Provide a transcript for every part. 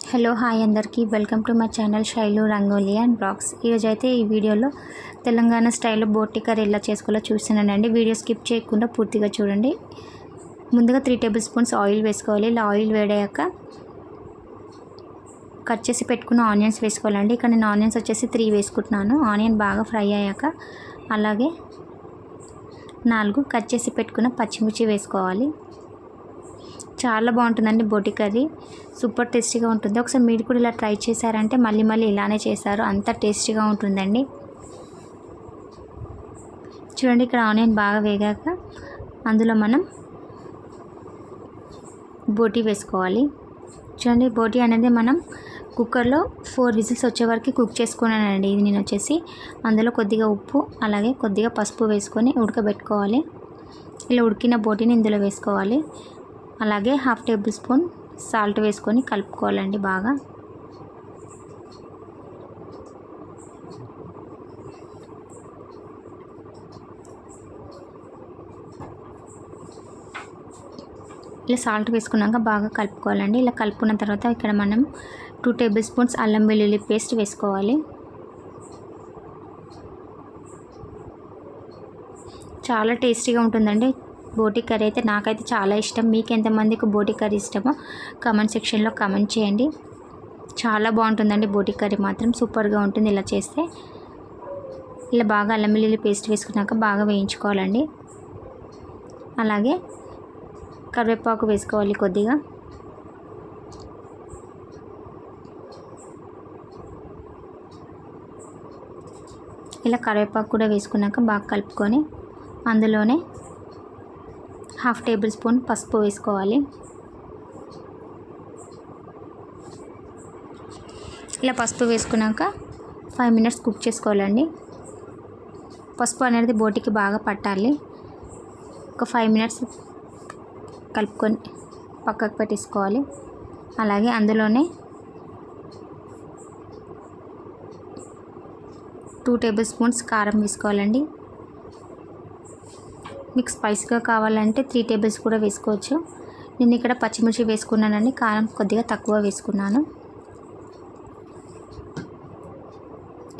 Hello hi అందరికీ. Welcome to my channel Shailu rangoli and blogs. ఈరోజు అయితే ఈ వీడియోలో తెలంగాణ స్టైల్లో బోటి కర్రీ ఎలా చేసుకోవాలో చూస్తున్నానండి. వీడియో స్కిప్ చేయకుండా పూర్తిగా చూడండి. ముందుగా త్రీ టేబుల్ స్పూన్స్ ఆయిల్ వేసుకోవాలి. ఇలా ఆయిల్ వేడయ్యాక కట్ చేసి పెట్టుకున్న ఆనియన్స్ వేసుకోవాలండి. ఇక్కడ నేను ఆనియన్స్ వచ్చేసి త్రీ వేసుకుంటున్నాను. ఆనియన్ బాగా ఫ్రై అయ్యాక అలాగే నాలుగు కట్ చేసి పెట్టుకున్న పచ్చిమిర్చి వేసుకోవాలి. చాలా బాగుంటుందండి బోటి కర్రీ. సూపర్ టేస్టీగా ఉంటుంది. ఒకసారి మీరు కూడా ఇలా ట్రై చేశారంటే మళ్ళీ మళ్ళీ ఇలానే చేశారు. అంత టేస్టీగా ఉంటుందండి. చూడండి ఇక్కడ ఆనియన్ బాగా వేగాక అందులో మనం బోటి వేసుకోవాలి. చూడండి బోటి అనేది మనం కుక్కర్లో ఫోర్ విజిల్స్ వచ్చే వరకు కుక్ చేసుకున్నానండి. ఇది నేను వచ్చేసి అందులో కొద్దిగా ఉప్పు అలాగే కొద్దిగా పసుపు వేసుకొని ఉడకబెట్టుకోవాలి. ఇలా ఉడికిన బోటిని ఇందులో వేసుకోవాలి. అలాగే హాఫ్ టేబుల్ స్పూన్ సాల్ట్ వేసుకొని కలుపుకోవాలండి బాగా. ఇలా సాల్ట్ వేసుకున్నాక బాగా కలుపుకోవాలండి. ఇలా కలుపుకున్న తర్వాత ఇక్కడ మనం టూ టేబుల్ స్పూన్స్ అల్లం వెల్లుల్లి పేస్ట్ వేసుకోవాలి. చాలా టేస్టీగా ఉంటుందండి. బోటి కర్రీ అయితే నాకైతే చాలా ఇష్టం. మీకు ఎంతమందికి బోటి కర్రీ ఇష్టమో కమెంట్ సెక్షన్లో కమెంట్ చేయండి. చాలా బాగుంటుందండి బోటి కర్రీ మాత్రం. సూపర్గా ఉంటుంది ఇలా చేస్తే. ఇలా బాగా అల్లం వెల్లుల్లి పేస్ట్ వేసుకున్నాక బాగా వేయించుకోవాలండి. అలాగే కరివేపాకు వేసుకోవాలి కొద్దిగా. ఇలా కరివేపాకు కూడా వేసుకున్నాక బాగా కలుపుకొని అందులోనే హాఫ్ టేబుల్ స్పూన్ పసుపు వేసుకోవాలి. ఇలా పసుపు వేసుకున్నాక ఫైవ్ మినిట్స్ కుక్ చేసుకోవాలండి. పసుపు అనేది బోటికి బాగా పట్టాలి. ఒక ఫైవ్ మినిట్స్ కలుపుకొని పక్కకు పెట్టేసుకోవాలి. అలాగే అందులోనే టూ టేబుల్ స్పూన్స్ కారం వేసుకోవాలండి. మీకు స్పైస్గా కావాలంటే త్రీ టేబుల్స్ కూడా వేసుకోవచ్చు. నేను ఇక్కడ పచ్చిమిర్చి వేసుకున్నానండి. కారం కొద్దిగా తక్కువ వేసుకున్నాను.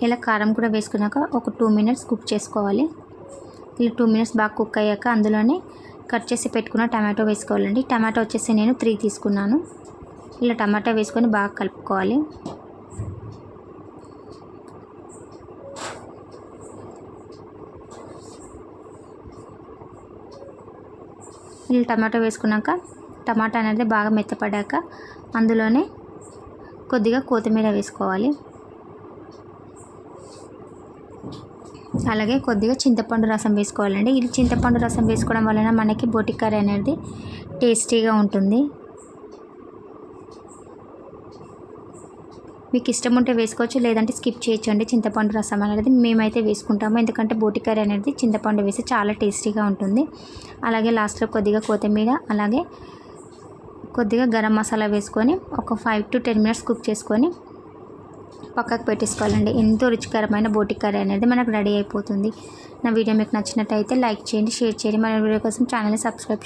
ఇలా కారం కూడా వేసుకున్నాక ఒక టూ మినిట్స్ కుక్ చేసుకోవాలి. ఇలా టూ మినిట్స్ బాగా కుక్ అయ్యాక అందులోనే కట్ చేసి పెట్టుకున్న టమాటో వేసుకోవాలండి. టమాటో వచ్చేసి నేను త్రీ తీసుకున్నాను. ఇలా టమాటా వేసుకొని బాగా కలుపుకోవాలి. ఇలా టమాటో వేసుకున్నాక టమాటా అనేది బాగా మెత్తపడ్డాక అందులోనే కొద్దిగా కొత్తిమీర వేసుకోవాలి. అలాగే కొద్దిగా చింతపండు రసం వేసుకోవాలండి. ఇది చింతపండు రసం వేసుకోవడం వలన మనకి బోటి కర్రీ అనేది టేస్టీగా ఉంటుంది. మీకు ఇష్టం ఉంటే వేసుకోవచ్చు లేదంటే స్కిప్ చేయొచ్చు అండి. చింతపండు రసం అనేది మేమైతే వేసుకుంటాము. ఎందుకంటే బోటి కర్రీ అనేది చింతపండు వేసి చాలా టేస్టీగా ఉంటుంది. అలాగే లాస్ట్లో కొద్దిగా కొత్తిమీర అలాగే కొద్దిగా గరం మసాలా వేసుకొని ఒక five to ten minutes cook చేసుకొని పక్కకు పెట్టేసుకోవాలండి. ఎంతో రుచికరమైన బోటి కర్రీ అనేది మనకు రెడీ అయిపోతుంది. నా వీడియో మీకు నచ్చినట్టయితే లైక్ చేయండి షేర్ చేయండి. మన వీడియో కోసం ఛానల్ని సబ్స్క్రైబ్